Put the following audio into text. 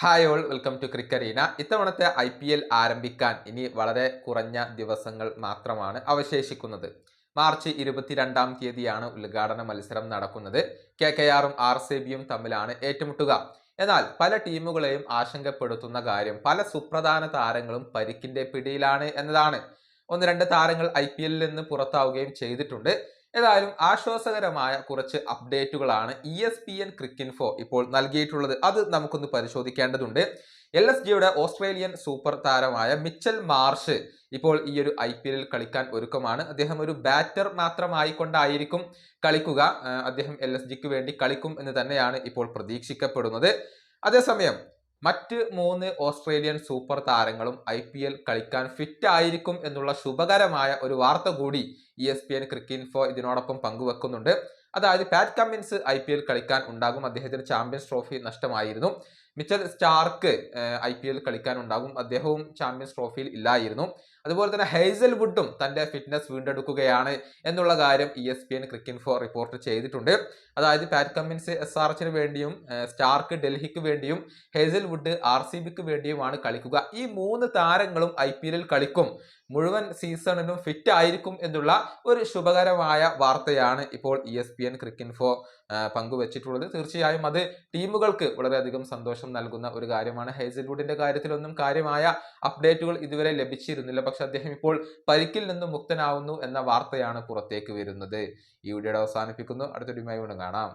Hi all welcome to Crickarena ഇത്തവണത്തെ I P L ആരംഭിക്കാൻ ഇനി വളരെ കുറഞ്ഞ ദിവസങ്ങൾ മാത്രമാണ് അവശേഷിക്കുന്നത്. മാർച്ച് ഇരുപത്തിരണ്ടാം തീയതിയാണ് ഉദ്ഘാടന മത്സരം നടക്കുന്നത്. കെ കെ ആറും ആർ സി ബിയും തമ്മിലാണ് ഏറ്റുമുട്ടുക. എന്നാൽ പല ടീമുകളെയും ആശങ്കപ്പെടുത്തുന്ന കാര്യം പല സുപ്രധാന താരങ്ങളും പരിക്കിന്റെ പിടിയിലാണ് എന്നതാണ്. ഒന്ന് രണ്ട് താരങ്ങൾ ഐ പി എല്ലിൽ നിന്ന് പുറത്താവുകയും ചെയ്തിട്ടുണ്ട്. ഏതായാലും ആശ്വാസകരമായ കുറച്ച് അപ്ഡേറ്റുകളാണ് E S P N Cricinfo ഇപ്പോൾ നൽകിയിട്ടുള്ളത്. അത് നമുക്കൊന്ന് പരിശോധിക്കേണ്ടതുണ്ട്. എൽ എസ് ജിയുടെ ഓസ്ട്രേലിയൻ സൂപ്പർ താരമായ മിച്ചൽ മാർഷ് ഇപ്പോൾ ഈ ഒരു ഐ പി എല്ലിൽ കളിക്കാൻ ഒരുക്കമാണ്. അദ്ദേഹം ഒരു ബാറ്റർ മാത്രമായിക്കൊണ്ടായിരിക്കും കളിക്കുക. അദ്ദേഹം എൽ എസ് ജിക്ക് വേണ്ടി കളിക്കും എന്ന് തന്നെയാണ് ഇപ്പോൾ പ്രതീക്ഷിക്കപ്പെടുന്നത്. അതേസമയം മറ്റ് മൂന്ന് ഓസ്ട്രേലിയൻ സൂപ്പർ താരങ്ങളും ഐ പി എൽ കളിക്കാൻ ഫിറ്റ് ആയിരിക്കും എന്നുള്ള ശുഭകരമായ ഒരു വാർത്ത കൂടി E S P N Cricinfo ഇതിനോടൊപ്പം പങ്കുവെക്കുന്നുണ്ട്. അതായത് Pat Cummins I P L കളിക്കാൻ ഉണ്ടാകും. അദ്ദേഹത്തിന് ചാമ്പ്യൻസ് ട്രോഫി നഷ്ടമായിരുന്നു. Mitchell Starc I P L കളിക്കാനുണ്ടാകും. അദ്ദേഹവും ചാമ്പ്യൻസ് ട്രോഫിയിൽ ഇല്ലായിരുന്നു. അതുപോലെ തന്നെ ഹെയ്സൽ വുഡും തന്റെ ഫിറ്റ്നസ് വീണ്ടെടുക്കുകയാണ് എന്നുള്ള കാര്യം E S P N Cricinfo report ചെയ്തിട്ടുണ്ട്. അതായത് പാറ്റ് കമ്മിൻസ് എസ് ആർ എച്ചിന് വേണ്ടിയും സ്റ്റാർക്ക് ഡൽഹിക്ക് വേണ്ടിയും ഹേസൽ വുഡ് ആർ സി ബിക്ക് വേണ്ടിയുമാണ് കളിക്കുക. ഈ മൂന്ന് താരങ്ങളും ഐ പി എല്ലിൽ കളിക്കും. മുഴുവൻ സീസണിലും ഫിറ്റ് ആയിരിക്കും എന്നുള്ള ഒരു ശുഭകരമായ വാർത്തയാണ് ഇപ്പോൾ E S P N Cricinfo പങ്കുവച്ചിട്ടുള്ളത്. തീർച്ചയായും അത് ടീമുകൾക്ക് വളരെയധികം സന്തോഷം നൽകുന്ന ഒരു കാര്യമാണ്. ഹേസൽവുഡിന്റെ കാര്യത്തിലൊന്നും കാര്യമായ അപ്ഡേറ്റുകൾ ഇതുവരെ ലഭിച്ചിരുന്നില്ല. പക്ഷെ അദ്ദേഹം ഇപ്പോൾ പരിക്കിൽ നിന്നും മുക്തനാവുന്നു എന്ന വാർത്തയാണ് പുറത്തേക്ക് വരുന്നത്. ഈ വീഡിയോയുടെ അവസാനിപ്പിക്കുന്നു. അടുത്തൊരു വീണ്ടും കാണാം.